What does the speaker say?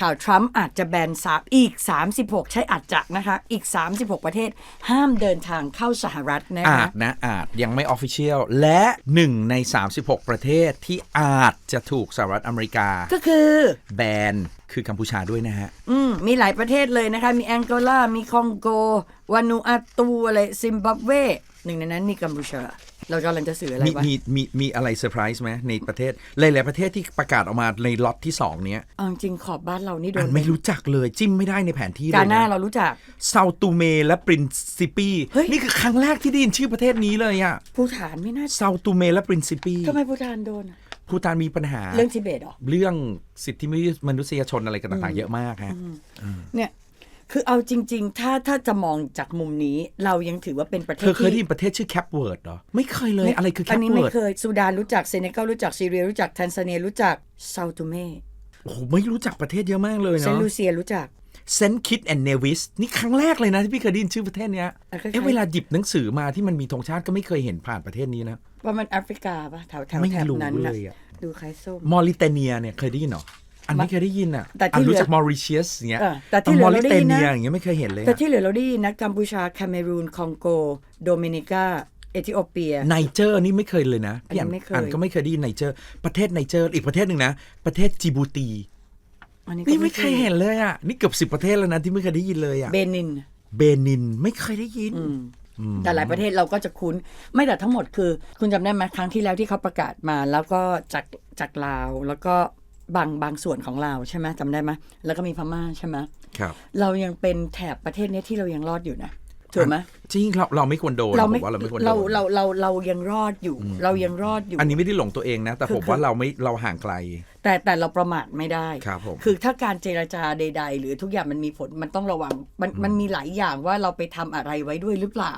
ข่าวทรัมป์อาจจะแบนสามอีก 36 ใช้อาจจะนะคะ อีก 36 ประเทศห้ามเดินทางเข้าสหรัฐนะอาคะจนะอาจยังไม่ออฟฟิเชียลและหนึ่งใน 36 ประเทศที่อาจจะถูกสหรัฐอเมริกา ก็คือแบนคือกัมพูชาด้วยนะฮะ อืม มีหลายประเทศเลยนะคะ มีแองโกลา มีคองโก วานูอาตู อะไร ซิมบับเว หนึ่งในนั้นมีกัมพูชา เรากำลังจะสื่ออะไรมีวะมีมีมีอะไรเซอร์ไพรส์ไหมในประเทศหลายๆประเทศที่ประกาศออกมาในล็อตที่ 2 เนี้ยเอาจริงขอบบ้านเรานี่โดอ่านนไม่รู้จักเลยจิ้มไม่ได้ในแผนที่เลกายหน้านะเรารู้จัก เซาตูเมและปรินซิปีเฮ้ย นี่คือครั้งแรกที่ได้ยินชื่อประเทศนี้เลยอะภูฐานไม่น่าเซาตูเมและปรินซิปีทำไมภูฐานโดนอะภูตานมีปัญหา เรื่องทิเบตเหรอ เรื่องสิทธิมนุษยชนอะไรกันต่างๆเยอะมากฮะ เนี่ย คือเอาจริง ๆ ถ้าถ้าจะมองจากมุมนี้ เรายังถือว่าเป็นประเทเธศอเคยได้ที่ยินประเทศชื่อแคปเวิร์ดเหรอ ไม่เคยเลย อะไรคือแคอันปนี้เวิไม่ร์ดเคยซูดานรู้จักเซเนกัลรู้จักซีเรียรู้จักแทนซาเนียรู้จักเซาตูเมโอ้โหไม่รู้จักประเทศเยอะมากเลยเซนเนาะลูเซียรู้จักเซนคิดแอนเนวิสนี่ครั้งแรกเลยนะที่พี่เคยได้ยินชื่อประเทศเนี้ยอะคล้ายๆเอ๊ะเวลาหยิบหนังสือมาที่มันมีธงชาติก็ไม่เคยเห็นผ่านประเทศนี้นะว่ามันแอฟริกาปะแถวแถวไม่แถบรู้นั้นเลน่ะยอะดูคล้ายส้มมอริเตเนียเนี่ยเคยได้ยินเหรอ อันไม่เคยได้ยินอะแต่ที่อะรู้เหลือจักมอริเชียสเงี้ยเออแต่ที่เหลือมอเราริได้เตยินนะเนียอย่างเงี้ยไม่เคยเห็นเลย แต่อะที่เหลือเราได้ยินนะกัมพูชาแคเมรูนคองโก โดมินิกาเอธิโอเปียไนเจอร์นี่ไม่เคยเลยนะพี่อันอันนี้ไม่เคยอันก็ไม่เคยได้ยินไนเจอร์ ประเทศไนเจอร์ อีกประเทศหนึ่งนะ ประเทศจิบูตีอันนี้ก็นี่ไม่เคยเห็นเลยอะนี่เกือบสิบประเทศแล้วนะที่ไม่เคยได้ยินเลยอะเบนิน เบนินไม่เคยได้ยินแต่หลายประเทศเราก็จะคุ้น ไม่แต่ทั้งหมดคือ คุณจำได้ไหมครั้งที่แล้วที่เขาประกาศมา แล้วก็จากจากลาวแล้วก็ บางบางส่วนของลาวใช่ไหมจำได้ไหมแล้วก็มีพม่าใช่ไหมครับ เรายังเป็นแถบประเทศเนี้ยที่เรายังรอดอยู่นะถูกไหมจริงเราเราไม่ควรโดนเราผไม่มว่าเราไม่ควรโดเรานเราเราเรายังรอดอยู่ เรายังรอดอยู่ อันนี้ไม่ได้หลงตัวเองนะ แต่คือผมคือว่าเราไม่เราห่างไกล แต่แต่เราประมาทไม่ได้ครับผมคือถ้าการเจรจาใด ๆ หรือทุกอย่างมันมีผลมันต้องระวังมันมันมีหลายอย่างว่าเราไปทำอะไรไว้ด้วยหรือเปล่า